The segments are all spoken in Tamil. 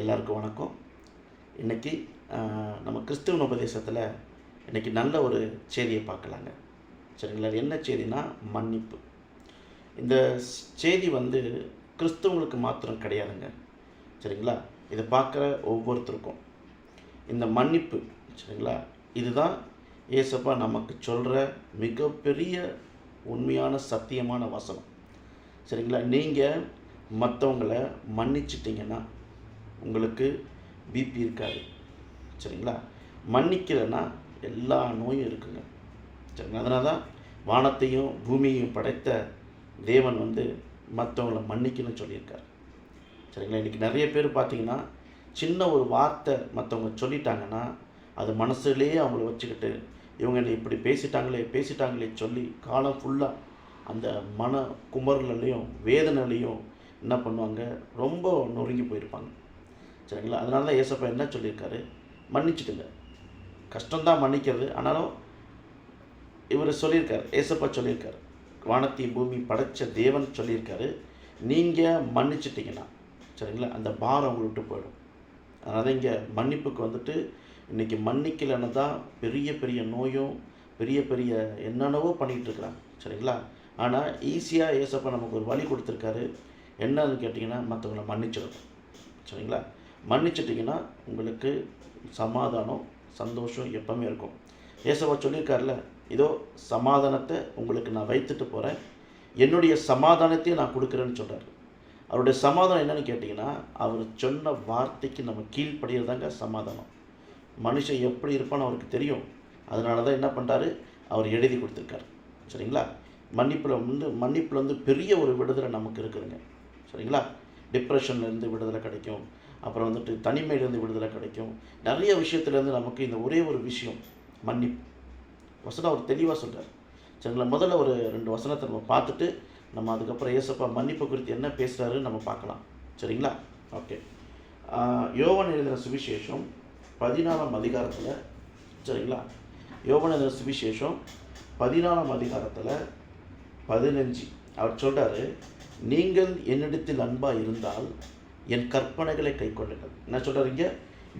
எல்லாருக்கும் வணக்கம். இன்றைக்கி நம்ம கிறிஸ்துவ உபதேசத்தில் இன்றைக்கி நல்ல ஒரு செய்தியை பார்க்கலாங்க. சரிங்களா? அது என்ன செய்தினா மன்னிப்பு. இந்த செய்தி வந்து கிறிஸ்தவங்களுக்கு மாத்திரம் கிடையாதுங்க. சரிங்களா? இதை பார்க்குற ஒவ்வொருத்தருக்கும். இந்த மன்னிப்பு சரிங்களா? இதுதான் ஏசப்பா நமக்கு சொல்கிற மிகப்பெரிய உண்மையான சத்தியமான வசனம். சரிங்களா? நீங்கள் மற்றவங்கள மன்னிச்சிட்டிங்கன்னா உங்களுக்கு பிபி இருக்காது. சரிங்களா? மன்னிக்கலைன்னா எல்லா நோயும் இருக்குங்க. சரிங்களா? அதனால தான் வானத்தையும் பூமியையும் படைத்த தேவன் வந்து மற்றவங்கள மன்னிக்கணும்னு சொல்லியிருக்கார். சரிங்களா? இன்றைக்கி நிறைய பேர் பார்த்தீங்கன்னா சின்ன ஒரு வார்த்தை மற்றவங்க சொல்லிட்டாங்கன்னா அது மனசுலேயே அவங்கள வச்சுக்கிட்டு இவங்க என்னை இப்படி பேசிட்டாங்களே பேசிட்டாங்களே சொல்லி காலம் ஃபுல்லாக அந்த மன குமரலையும் வேதனையிலையும் என்ன பண்ணுவாங்க? ரொம்ப நொறுங்கி போயிருப்பாங்க. சரிங்களா? அதனால தான் ஏசப்பா என்ன சொல்லியிருக்காரு? மன்னிச்சிடுங்க கஷ்டம்தான் மன்னிக்கிறது. ஆனாலும் இவர் சொல்லியிருக்காரு. ஏசப்பா சொல்லியிருக்காரு. வானத்தை பூமி படைச்ச தேவன் சொல்லியிருக்காரு. நீங்கள் மன்னிச்சிட்டிங்கன்னா சரிங்களா? அந்த பாரம் அவங்க விட்டு போயிடும். அதனால் தான் இங்கே மன்னிப்புக்கு வந்துட்டு இன்றைக்கி மன்னிக்கலைன்னு தான் பெரிய பெரிய நோயும் பெரிய பெரிய என்னென்னவோ பண்ணிகிட்டு இருக்கிறாங்க. சரிங்களா? ஆனால் ஈஸியாக ஏசப்பா நமக்கு ஒரு வழி கொடுத்துருக்காரு. என்னன்னு கேட்டிங்கன்னா மற்றவங்களை மன்னிச்சிடணும். சரிங்களா? மன்னிச்சிட்டிங்கன்னா உங்களுக்கு சமாதானம் சந்தோஷம் எப்பவுமே இருக்கும். ஏசவா சொல்லியிருக்கார்ல இதோ சமாதானத்தை உங்களுக்கு நான் வைத்துட்டு போகிறேன் என்னுடைய சமாதானத்தையும் நான் கொடுக்குறேன்னு சொல்கிறார் அவருடைய சமாதானம் என்னன்னு கேட்டிங்கன்னா அவர் சொன்ன வார்த்தைக்கு நம்ம கீழ்ப்படுகிறதாங்க சமாதானம். மனுஷன் எப்படி இருப்பான்னு அவருக்கு தெரியும். அதனால தான் என்ன பண்ணுறாரு அவர் எழுதி கொடுத்துருக்காரு. சரிங்களா? மன்னிப்பில் வந்து மன்னிப்பில் வந்து பெரிய ஒரு விடுதலை நமக்கு இருக்குதுங்க. சரிங்களா? டிப்ரெஷன்லேருந்து விடுதலை கிடைக்கும். அப்புறம் வந்துட்டு தனிமையிலேருந்து விடுதலை கிடைக்கும். நிறைய விஷயத்துலேருந்து நமக்கு இந்த ஒரே ஒரு விஷயம் மன்னிப்பு. வசனம் அவர் தெளிவாக சொல்கிறார் சரிங்களா? முதல்ல ஒரு ரெண்டு வசனத்தை நம்ம பார்த்துட்டு நம்ம அதுக்கப்புறம் ஏசப்பா மன்னிப்பு குறித்து என்ன பேசுகிறாருன்னு நம்ம பார்க்கலாம். சரிங்களா? ஓகே. யோவன் எழுதின சுவிசேஷம் பதினாலாம் அதிகாரத்தில் சரிங்களா? யோவன் எழுதின சுவிசேஷம் பதினாலாம் அதிகாரத்தில் பதினஞ்சு. அவர் சொல்கிறாரு நீங்கள் என்னிடத்தில் அன்பாக இருந்தால் என் கற்பனைகளை கைக்கொள்ளுங்கள். என்ன சொல்கிறீங்க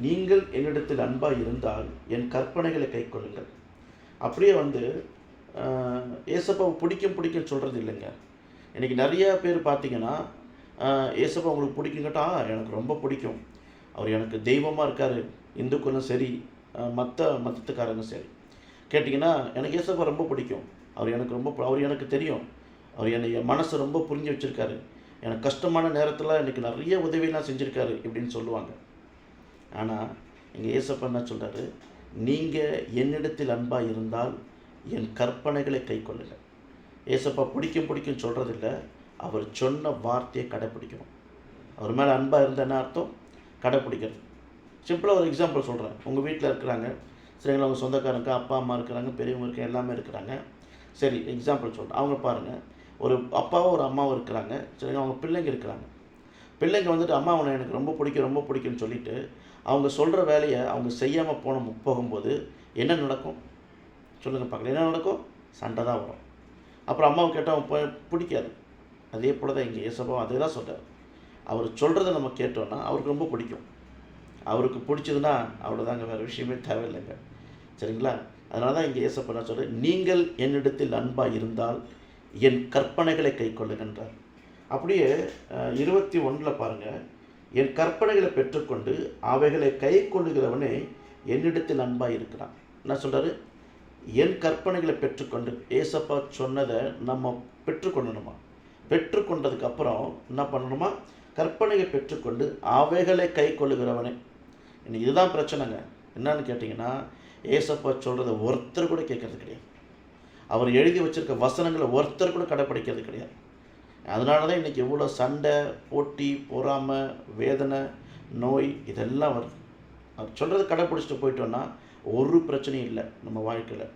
நீங்கள் என்னிடத்தில் அன்பாக இருந்தால் என் கற்பனைகளை கைக்கொள்ளுங்கள். அப்படியே வந்து ஏசப்பாவை பிடிக்கும் பிடிக்கும் சொல்கிறது இல்லைங்க. இன்றைக்கி நிறையா பேர் பார்த்தீங்கன்னா ஏசப்பா உங்களுக்கு பிடிக்குங்கட்டா எனக்கு ரொம்ப பிடிக்கும். அவர் எனக்கு தெய்வமாக இருக்கார். இந்துக்களும் சரி மற்ற மதத்துக்காரங்க சரி. கேட்டிங்கன்னா எனக்கு ஏசப்பா ரொம்ப பிடிக்கும். அவர் எனக்கு ரொம்ப அவர் எனக்கு தெரியும். அவர் என்னை என் மனசை ரொம்ப புரிஞ்சு வச்சுருக்காரு. எனக்கு கஷ்டமான நேரத்தில் எனக்கு நிறைய உதவியெல்லாம் செஞ்சுருக்காரு இப்படின்னு சொல்லுவாங்க. ஆனால் எங்கள் ஏசப்பா என்ன சொல்கிறாரு நீங்கள் என்னிடத்தில் அன்பாக இருந்தால் என் கற்பனைகளை கைக்கொள்ளுங்கள் ஏசப்பா பிடிக்கும் பிடிக்கும் சொல்கிறதில்ல அவர் சொன்ன வார்த்தையை கடைப்பிடிக்கணும். அவர் மேலே அன்பாக இருந்தால் என்ன அர்த்தம்? கடைப்பிடிக்கிறது. சிம்பிளாக ஒரு எக்ஸாம்பிள் சொல்கிறேன் உங்கள் வீட்டில் இருக்கிறாங்க. சரிங்களா உங்கள் சொந்தக்காரங்க அப்பா அம்மா இருக்கிறாங்க பெரியவங்க இருக்க எல்லாமே இருக்கிறாங்க. சரி எக்ஸாம்பிள் சொல்கிறேன் அவங்க பாருங்கள் ஒரு அப்பாவும் ஒரு அம்மாவும் இருக்கிறாங்க. சரி அவங்க பிள்ளைங்க இருக்கிறாங்க. பிள்ளைங்க வந்துட்டு அம்மா உன்னை எனக்கு ரொம்ப பிடிக்கும் ரொம்ப பிடிக்கும்னு சொல்லிட்டு அவங்க சொல்கிற வேலையை அவங்க செய்யாமல் போன போகும்போது என்ன நடக்கும்? சொல்லுங்கள் பார்க்கலாம். என்ன நடக்கும்? சண்டை தான் வரும். அப்புறம் அம்மாவை கேட்டால் அவன் போய் பிடிக்காது. அதே போல் தான் இங்கே ஏசப்பாவும் அதே தான் சொல்கிறார் அவர் சொல்கிறத நம்ம கேட்டோன்னா அவருக்கு ரொம்ப பிடிக்கும். அவருக்கு பிடிச்சதுன்னா அவ்வளோதாங்க வேறு விஷயமே தேவையில்லைங்க. சரிங்களா? அதனால தான் இங்கே ஏசப்பா நான் சொல்கிறேன் நீங்கள் என்னிடத்தில் அன்பாக இருந்தால் என் கற்பனைகளை கைக்கொள்ளுகின்றார். அப்படியே இருபத்தி ஒன்றில் பாருங்கள் என் கற்பனைகளை பெற்றுக்கொண்டு அவைகளை கை கொள்ளுகிறவனே என்னிடத்தில் அன்பாக இருக்கிறான். என்ன சொல்கிறாரு என் கற்பனைகளை பெற்றுக்கொண்டு ஏசப்பா சொன்னதை நம்ம பெற்றுக்கொள்ளணுமா? பெற்றுக்கொண்டதுக்கு அப்புறம் என்ன பண்ணணுமா? கற்பனையை பெற்றுக்கொண்டு அவைகளை கை கொள்ளுகிறவனே இதுதான் பிரச்சனைங்க. என்னன்னு கேட்டிங்கன்னா ஏசப்பா சொல்கிறத ஒருத்தர் கூட கேட்கறது கிடையாது. அவர் எழுதி வச்சிருக்க வசனங்களை ஒருத்தர் கூட கடைப்பிடிக்கிறது கிடையாது. அதனால தான் இன்றைக்கி இவ்வளோ சண்டை போட்டி பொறாமை வேதனை நோய் இதெல்லாம் வருது. அவர் சொல்கிறது கடைப்பிடிச்சிட்டு போயிட்டோன்னா ஒரு பிரச்சனையும் இல்லை நம்ம வாழ்க்கையில்.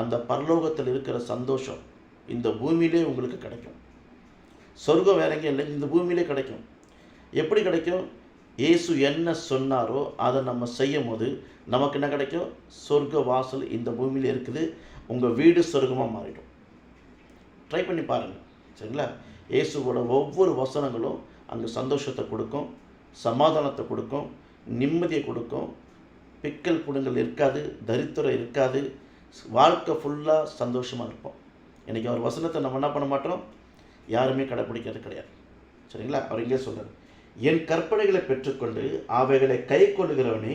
அந்த பரலோகத்தில் இருக்கிற சந்தோஷம் இந்த பூமியிலே உங்களுக்கு கிடைக்கும். சொர்க்கம் வேற எங்கேயும் இல்லை இந்த பூமியிலே கிடைக்கும். எப்படி கிடைக்கும்? இயேசு என்ன சொன்னாரோ அதை நம்ம செய்யும் போது நமக்கு என்ன கிடைக்கும்? சொர்க்க வாசல் இந்த பூமியில் இருக்குது. உங்கள் வீடு சொர்க்கமாக மாறிடும். ட்ரை பண்ணி பாருங்கள் சரிங்களா? இயேசுவோட ஒவ்வொரு வசனங்களும் அங்கே சந்தோஷத்தை கொடுக்கும் சமாதானத்தை கொடுக்கும் நிம்மதியை கொடுக்கும். பிக்கல் குணங்கள் இருக்காது தரித்திரம் இருக்காது. வாழ்க்கை ஃபுல்லாக சந்தோஷமாக இருப்போம். இன்றைக்கி அவர் வசனத்தை நம்ம என்ன பண்ண மாட்டோம்? யாருமே கடைப்பிடிக்கிறது கிடையாது. சரிங்களா? அவர் இங்கே சொல்கிறார் என் கற்பனைகளை பெற்றுக்கொண்டு அவைகளை கை கொள்ளுகிறவனே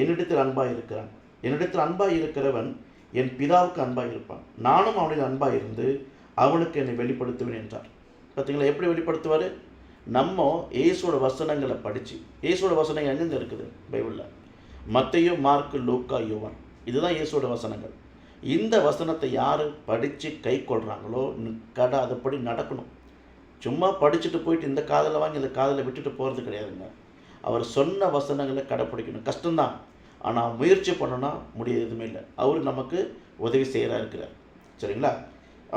என்னிடத்தில் அன்பாக இருக்கிறான். என்னிடத்தில் அன்பாக இருக்கிறவன் என் பிதாவுக்கு அன்பாக இருப்பான். நானும் அவனில் அன்பாக இருந்து அவனுக்கு என்னை வெளிப்படுத்துவேன் என்றார். பார்த்தீங்களா எப்படி வெளிப்படுத்துவார்? நம்ம இயேசுவோட வசனங்களை படித்து இயேசுவோட வசனங்கள் எங்கெங்க இருக்குது? பைபிளில். மத்தையோ மார்க்கு லூக்கா யோவான். இதுதான் இயேசுவோட வசனங்கள். இந்த வசனத்தை யார் படித்து கை கொள்கிறாங்களோ கடை அதுபடி நடக்கணும். சும்மா படிச்சுட்டு போயிட்டு இந்த காதில் வாங்கி இந்த காதில் விட்டுட்டு போகிறது கிடையாதுங்க. அவர் சொன்ன வசனங்களை கடைப்பிடிக்கணும். கஷ்டம்தான். ஆனால் முயற்சி பண்ணோன்னா முடிய எதுவுமே இல்லை. அவர் நமக்கு உதவி செய்கிறா இருக்கிறார். சரிங்களா?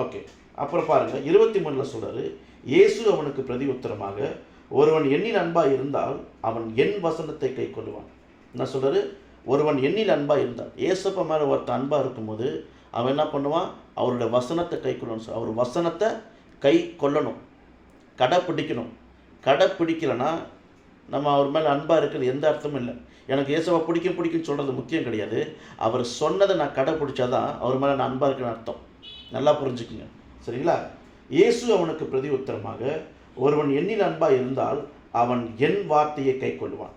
ஓகே. அப்புறம் பாருங்கள் இருபத்தி மூணில் சொல்கிறார் இயேசு அவனுக்கு பிரதி உத்தரமாக ஒருவன் எண்ணில் அன்பாக இருந்தால் அவன் என் வசனத்தை கை கொள்ளுவான். என்ன சொல்கிறாரு ஒருவன் எண்ணில் அன்பாக இருந்தால். ஏசப்ப மேலே ஒருத்தன் அன்பாக இருக்கும்போது அவன் என்ன பண்ணுவான்? அவருடைய வசனத்தை கை கொள்ளணும் அவர் வசனத்தை கை கொள்ளணும். கடைப்பிடிக்கணும். கடைப்பிடிக்கலைன்னா நம்ம அவர் மேலே அன்பாக இருக்கிறது எந்த அர்த்தமும் இல்லை. எனக்கு இயேசுவை பிடிக்கும் பிடிக்கும்னு சொல்கிறது முக்கியம் கிடையாது. அவர் சொன்னதை நான் கடைப்பிடிச்சாதான் அவர் மேலே நான் அன்பாக இருக்குன்னு அர்த்தம். நல்லா புரிஞ்சுக்குங்க. சரிங்களா? இயேசு அவனுக்கு பிரதி உத்தரமாக ஒருவன் எண்ணில் அன்பாக இருந்தால் அவன் என் வார்த்தையை கை கொள்வான்.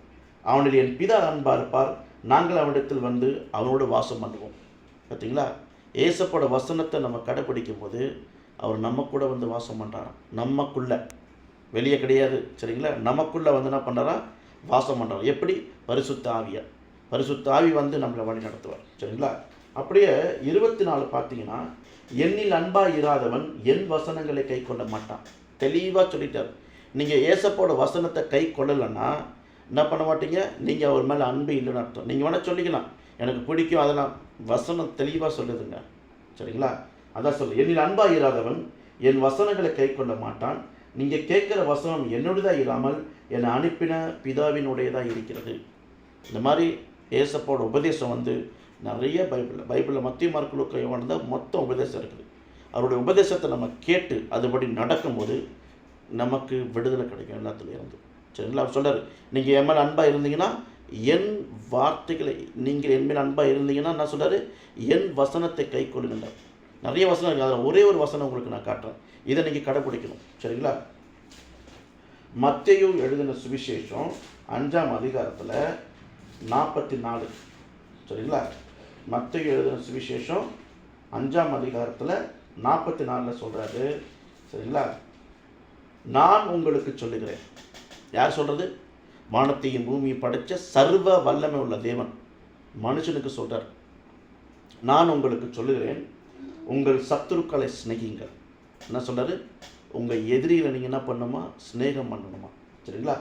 அவனில் என் பிதா அன்பாக இருப்பார். நாங்கள் அவனிடத்தில் வந்து அவனோடு வாசம் பண்ணுவோம். பார்த்தீங்களா ஏசப்போட வசனத்தை நம்ம கடைப்பிடிக்கும் போது அவர் நம்ம கூட வந்து வாசம் பண்ணுறாராம் நமக்குள்ள வெளியே கிடையாது. சரிங்களா? நமக்குள்ளே வந்து என்ன பண்ணுறாரா வாசம் பண்ணுறாரு எப்படி? பரிசுத்த ஆவியா. பரிசுத்த ஆவி வந்து நம்மளை வழி நடத்துவார். சரிங்களா? அப்படியே இருபத்தி நாலு பார்த்தீங்கன்னா எண்ணில் அன்பாக இராதவன் என் வசனங்களை கை கொள்ள மாட்டான். தெளிவாக சொல்லிட்டார். நீங்கள் ஏசப்போட வசனத்தை கை கொள்ளலைன்னா என்ன பண்ண மாட்டீங்க? நீங்கள் அவர் மேலே அன்பு இல்லைன்னு அர்த்தம். நீங்கள் வேணால் சொல்லிக்கலாம். எனக்கு பிடிக்கும் அதெல்லாம். வசனம் தெளிவாக சொல்லுதுங்க. சரிங்களா? அதான் சொல்லு என்னில் அன்பாக இராதவன் என் வசனங்களை கை கொள்ள மாட்டான். நீங்கள் கேட்குற வசனம் என்னுடையதாக இல்லாமல் என்னை அனுப்பின பிதாவினுடையதாக இருக்கிறது. இந்த மாதிரி ஏசப்போட உபதேசம் வந்து நிறைய பைபிளில் பைபிளில் மத்திய மார்க்குழுக்க தான் மொத்தம் உபதேசம் இருக்குது. அவருடைய உபதேசத்தை நம்ம கேட்டு அதுபடி நடக்கும்போது நமக்கு விடுதலை கிடைக்கும் எல்லாத்துலேயும் இருந்து. சரிங்களா? அவர் சொல்கிறார் நீங்கள் என் மேலே அன்பாக இருந்தீங்கன்னா என் வார்த்தைகளை நீங்கள் என் மேல் அன்பாக இருந்தீங்கன்னா நான் சொல்கிறார் என் வசனத்தை கை கொள்ளுங்கள் நிறைய வசனம் இருக்குது அதில் ஒரே ஒரு வசனம் உங்களுக்கு நான் காட்டுறேன். இதை நீங்கள் கடைப்பிடிக்கணும் சரிங்களா? மத்தையும் எழுதின சுவிசேஷம் அஞ்சாம் அதிகாரத்தில் நாற்பத்தி நாலு சரிங்களா? மத்தையும் எழுதின சுவிசேஷம் அஞ்சாம் அதிகாரத்தில் நாற்பத்தி நாலில் சொல்கிறாரு சரிங்களா? நான் உங்களுக்கு சொல்லுகிறேன். யார் சொல்கிறது வானத்தையும் பூமியை படைத்த சர்வ வல்லமை உள்ள தேவன். மனுஷனுக்கு சொல்கிறார் நான் உங்களுக்கு சொல்லுகிறேன். உங்கள் சத்துருக்களை சிநேகிங்கள் என்ன சொல்கிறாரு உங்கள் எதிரிகளை நீங்கள் என்ன பண்ணணுமா? சிநேகம் பண்ணணுமா? சரிங்களா?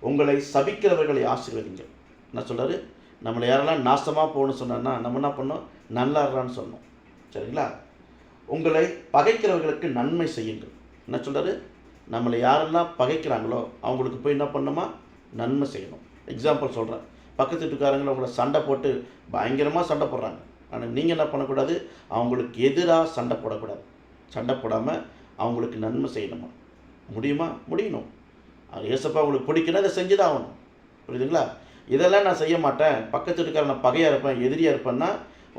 உங்களை சபிக்கிறவர்களை ஆசீர்வதிங்க என்ன சொல்கிறாரு நம்மளை யாரெல்லாம் நாசமாக போகணும்னு சொன்னோன்னா நம்ம என்ன பண்ணோம் நல்லாடுறான்னு சொன்னோம். சரிங்களா? உங்களை பகைக்கிறவர்களுக்கு நன்மை செய்யுங்கள். என்ன சொல்கிறாரு நம்மளை யாரெல்லாம் பகைக்கிறாங்களோ அவங்களுக்கு போய் என்ன பண்ணணுமா? நன்மை செய்யணும். எக்ஸாம்பிள் சொல்கிறேன் பக்கத்து வீட்டுக்காரங்களை உங்களை சண்டை போட்டு பயங்கரமாக சண்டை போடுறாங்க. ஆனால் நீங்கள் என்ன பண்ணக்கூடாது? அவங்களுக்கு எதிராக சண்டை போடக்கூடாது. சண்டை போடாமல் அவங்களுக்கு நன்மை செய்யணுமா? முடியுமா? முடியணும். அது ஏசப்பா உங்களுக்கு பிடிக்கணும் அதை செஞ்சு தான் ஆகணும். புரியுதுங்களா? இதெல்லாம் நான் செய்ய மாட்டேன். பக்கத்து இருக்கிற நான் பகையாக இருப்பேன் எதிரியாக இருப்பேன்னா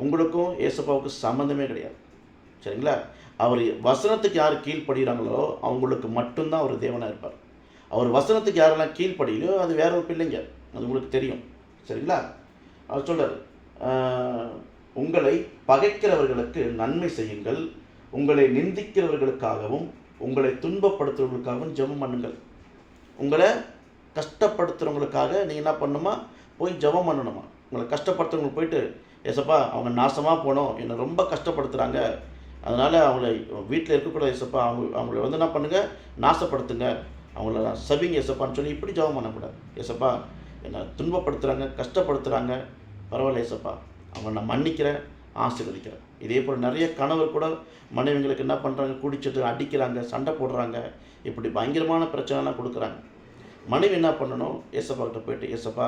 உங்களுக்கும் ஏசப்பாவுக்கு சம்மந்தமே கிடையாது. சரிங்களா? அவர் வசனத்துக்கு யார் கீழ்ப்படுகிறாங்களோ அவங்களுக்கு மட்டும்தான் அவர் தேவனாக இருப்பார். அவர் வசனத்துக்கு யாரெல்லாம் கீழ்ப்படியலையோ அது வேற ஒரு பிள்ளைங்க. அது உங்களுக்கு தெரியும். சரிங்களா? அவர் சொல்கிறார் உங்களை பகைக்கிறவர்களுக்கு நன்மை செய்யுங்கள். உங்களை நிந்திக்கிறவர்களுக்காகவும் உங்களை துன்பப்படுத்துறவர்களுக்காகவும் ஜெபம் பண்ணுங்கள். உங்களை கஷ்டப்படுத்துகிறவங்களுக்காக நீங்கள் என்ன பண்ணணுமா போய் ஜெபம் பண்ணணுமா? உங்களை கஷ்டப்படுத்துறவங்களுக்கு போயிட்டு ஏசப்பா அவங்க நாசமாக போனோம். என்னை ரொம்ப கஷ்டப்படுத்துகிறாங்க அதனால் அவங்கள வீட்டில் இருக்கக்கூடாது ஏசப்பா. அவங்க அவங்கள வந்து என்ன பண்ணுங்கள் நாசப்படுத்துங்க. அவங்கள சபிங்க ஏசப்பான்னு சொல்லி இப்படி ஜெபம் பண்ணக்கூடாது. ஏசப்பா என்னை துன்பப்படுத்துகிறாங்க கஷ்டப்படுத்துகிறாங்க பரவாயில்ல ஏசப்பா. அவங்க நான் மன்னிக்கிறேன் ஆசீர்வதிக்கிறேன். இதே போல் நிறைய கணவர் கூட மனைவிங்களுக்கு என்ன பண்ணுறாங்க குடிச்சிட்டு அடிக்கிறாங்க சண்டை போடுறாங்க. இப்படி பயங்கரமான பிரச்சனைலாம் கொடுக்குறாங்க. மனைவி என்ன பண்ணணும்? ஏசப்பா கிட்ட போயிட்டு ஏசப்பா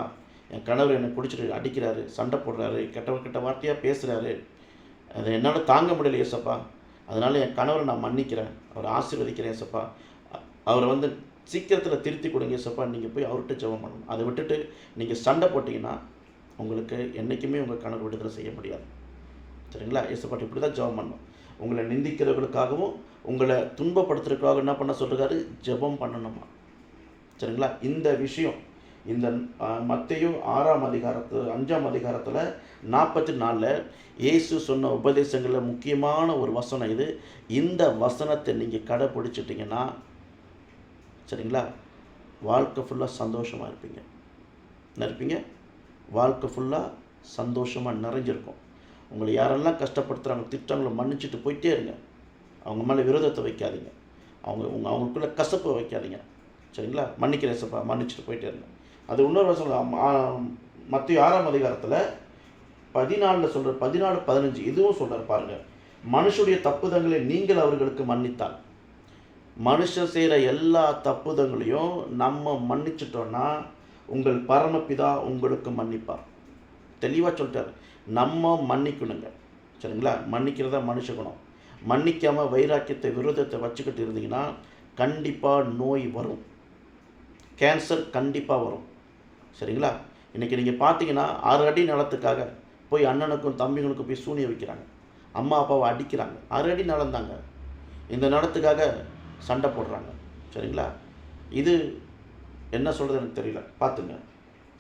என் கணவர் என்னை குடிச்சிட்டு அடிக்கிறாரு சண்டை போடுறாரு கெட்ட கெட்ட வார்த்தையாக பேசுகிறாரு அதை என்னால் தாங்க முடியல ஏசப்பா. அதனால் என் கணவரை நான் மன்னிக்கிறேன். அவரை ஆசீர்வதிக்கிறேன் ஏசப்பா. அவரை வந்து சீக்கிரத்தில் திருத்தி கொடுங்க ஏசப்பா. நீங்கள் போய் அவர்கிட்ட ஜெபம் பண்ணணும். அதை விட்டுட்டு நீங்கள் சண்டை போட்டிங்கன்னா உங்களுக்கு என்றைக்குமே உங்கள் கணக்கு விடுதலை செய்ய முடியாது. சரிங்களா? இயேசுப்பாட்டு இப்படி தான் ஜெபம் பண்ணணும் உங்களை நிந்திக்கிறவர்களுக்காகவும் உங்களை துன்பப்படுத்துறதுக்காக என்ன பண்ண சொல்கிறாரு ஜெபம் பண்ணணுமா? சரிங்களா? இந்த விஷயம் இந்த மத்தையும் ஆறாம் அதிகாரத்து அஞ்சாம் அதிகாரத்தில் நாற்பத்தி நாலில் இயேசு சொன்ன உபதேசங்களில் முக்கியமான ஒரு வசனம் இது. இந்த வசனத்தை நீங்கள் கடைப்பிடிச்சிட்டிங்கன்னா சரிங்களா? வாழ்க்கை ஃபுல்லாக சந்தோஷமாக இருப்பீங்க. என்ன இருப்பீங்க? வாழ்க்கை ஃபுல்லாக சந்தோஷமாக நிறைஞ்சிருக்கும். உங்களை யாரெல்லாம் கஷ்டப்படுத்துகிறாங்க திட்டங்களை மன்னிச்சுட்டு போயிட்டே இருங்க. அவங்க மேலே விரோதத்தை வைக்காதீங்க. அவங்க உங்க அவங்களுக்குள்ளே கசப்பை வைக்காதீங்க. சரிங்களா? மன்னிக்கிறேன் சப்பா மன்னிச்சுட்டு போயிட்டே இருங்க. அது இன்னொரு வருஷம் மத்திய ஆறாம் அதிகாரத்தில் பதினாலில் சொல்கிற பதினாலு பதினஞ்சு இதுவும் சொல்கிறார் பாருங்கள் மனுஷுடைய தப்புதங்களை நீங்கள் அவர்களுக்கு மன்னித்தால். மனுஷன் செய்கிற எல்லா தப்புதங்களையும் நம்ம மன்னிச்சிட்டோன்னா உங்கள் பரமபிதா உங்களுக்கு மன்னிப்பார். தெளிவாக சொல்லிட்டார். நம்ம மன்னிக்கணுங்க. சரிங்களா? மன்னிக்கிறதா மனுஷ குணம். மன்னிக்காமல் வைராக்கியத்தை விரோதத்தை வச்சுக்கிட்டு இருந்தீங்கன்னா கண்டிப்பாக நோய் வரும். கேன்சர் கண்டிப்பாக வரும். சரிங்களா? இன்றைக்கி நீங்கள் பார்த்தீங்கன்னா ஆறு அடி நிலத்துக்காக போய் அண்ணனுக்கும் தம்பிகளுக்கும் போய் சூனிய வைக்கிறாங்க. அம்மா அப்பாவை அடிக்கிறாங்க. ஆறு அடி நலந்தாங்க இந்த நிலத்துக்காக சண்டை போடுறாங்க. சரிங்களா? இது என்ன சொல்கிறது எனக்கு தெரியல. பார்த்துங்க.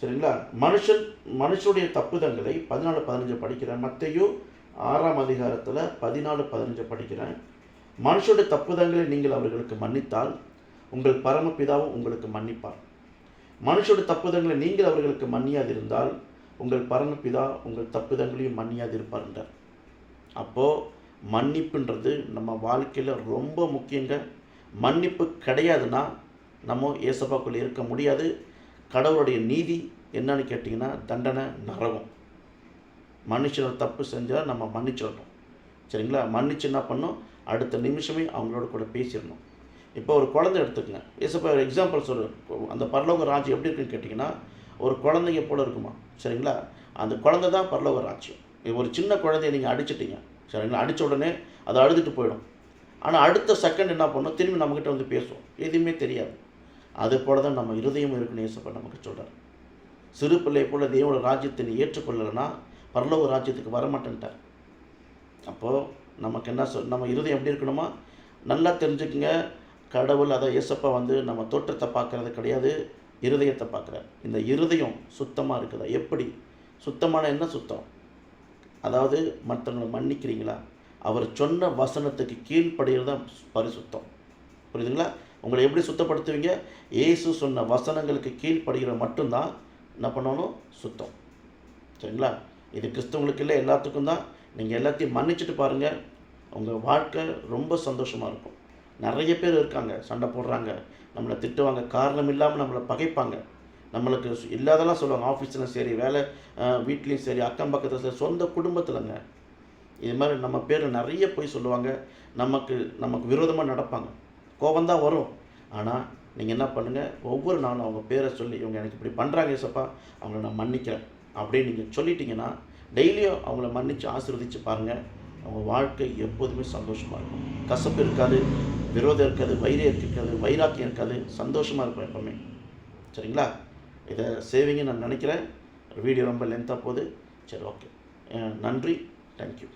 சரிங்களா? மனுஷன் மனுஷனுடைய தப்புதங்களை பதினாலு பதினஞ்சு படிக்கிறேன். மத்தையும் ஆறாம் அதிகாரத்தில் பதினாலு பதினஞ்சு படிக்கிறேன். மனுஷனுடைய தப்புதங்களை நீங்கள் அவர்களுக்கு மன்னித்தால் உங்கள் பரமபிதாவும் உங்களுக்கு மன்னிப்பார். மனுஷனுடைய தப்புதங்களை நீங்கள் அவர்களுக்கு மன்னியாதிருந்தால் உங்கள் பரமபிதா உங்கள் தப்புதங்களையும் மன்னியாதிருப்பார் என்றார். அப்போது மன்னிப்புன்றது நம்ம வாழ்க்கையில் ரொம்ப முக்கியங்க. மன்னிப்பு கிடையாதுன்னா நம்ம ஏசப்பாக்குள்ளே இருக்க முடியாது. கடவுளுடைய நீதி என்னன்னு கேட்டிங்கன்னா தண்டனை நரகம். மனுஷனை தப்பு செஞ்சால் நம்ம மன்னிச்சிடணும். சரிங்களா? மன்னிச்சு என்ன பண்ணணும்? அடுத்த நிமிஷமே அவங்களோட கூட பேசிடணும். இப்போ ஒரு குழந்தை எடுத்துக்கங்க. ஏசப்பா ஒரு எக்ஸாம்பிள் சொல்லு அந்த பரலோக ராஜ்யம் எப்படி இருக்குன்னு கேட்டிங்கன்னா ஒரு குழந்தைங்க போல் இருக்குமா? சரிங்களா? அந்த குழந்தை தான் பரலோக ராஜ்யம். ஒரு சின்ன குழந்தைய நீங்கள் அடிச்சிட்டிங்க. சரிங்களா? அடித்த உடனே அதை அழுதுட்டு போயிடும். ஆனால் அடுத்த செகண்ட் என்ன பண்ணும் திரும்பி நம்மக்கிட்ட வந்து பேசும். எதுவுமே தெரியாது. அது போல தான் நம்ம இருதயம் இருக்குன்னு இயேசப்ப நமக்கு சொல்கிறார் சிறு பிள்ளை போல தேவோட ராஜ்யத்தை நீ ஏற்றுக்கொள்ளலைன்னா பரலோக ராஜ்யத்துக்கு வரமாட்டேன்ட்டார். அப்போது நமக்கு என்ன சொல் நம்ம இருதயம் எப்படி இருக்கணுமா? நல்லா தெரிஞ்சுக்குங்க. கடவுள் அதை இயேசப்பா வந்து நம்ம தோற்றத்தை பார்க்கறது கிடையாது இருதயத்தை பார்க்குறார். இந்த இருதயம் சுத்தமாக இருக்குதா? எப்படி? சுத்தமான என்ன சுத்தம்? அதாவது மற்றவங்களை மன்னிக்கிறீங்களா? அவர் சொன்ன வசனத்துக்கு கீழ்ப்படுகிறது தான் பரிசுத்தம். புரியுதுங்களா? உங்களை எப்படி சுத்தப்படுத்துவீங்க? இயேசு சொன்ன வசனங்களுக்கு கீழ்ப்படுகிற மட்டும்தான் என்ன பண்ணணும் சுத்தம். சரிங்களா? இது கிறிஸ்தவங்களுக்கு இல்லை எல்லாத்துக்கும் தான். நீங்கள் எல்லாத்தையும் மன்னிச்சுட்டு பாருங்கள் உங்கள் வாழ்க்கை ரொம்ப சந்தோஷமாக இருக்கும். நிறைய பேர் இருக்காங்க சண்டை போடுறாங்க. நம்மளை திட்டுவாங்க காரணம் இல்லாமல் நம்மளை பகைப்பாங்க. நம்மளுக்கு இல்லாதெல்லாம் சொல்லுவாங்க ஆஃபீஸில் சரி வேலை வீட்லேயும் சரி அக்கம் பக்கத்தில் சரி சொந்த குடும்பத்தில்ங்க. இது மாதிரி நம்ம பேர் நிறைய போய் சொல்லுவாங்க. நமக்கு நமக்கு விரோதமாக நடப்பாங்க. கோபந்தான் வரும். ஆனால் நீங்கள் என்ன பண்ணுங்கள் ஒவ்வொரு நாளும் அவங்க பேரை சொல்லி இவங்க எனக்கு இப்படி பண்ணுறாங்க ஏசப்பா அவங்கள நான் மன்னிக்கிறேன். அப்படின்னு நீங்கள் சொல்லிட்டீங்கன்னா டெய்லியும் அவங்கள மன்னித்து ஆசீர்வதித்து பாருங்கள் அவங்க வாழ்க்கை எப்போதுமே சந்தோஷமாக இருக்கும். கசப்பு இருக்காது விரோதம் இருக்காது வைரியம் இருக்காது வைராக்கியம் இருக்காது சந்தோஷமாக இருக்கும் எப்பவுமே. சரிங்களா? இதை சேவிங்க நான் நினைக்கிறேன். வீடியோ ரொம்ப லென்த்தாக போகுது. சரி ஓகே நன்றி. தேங்க்யூ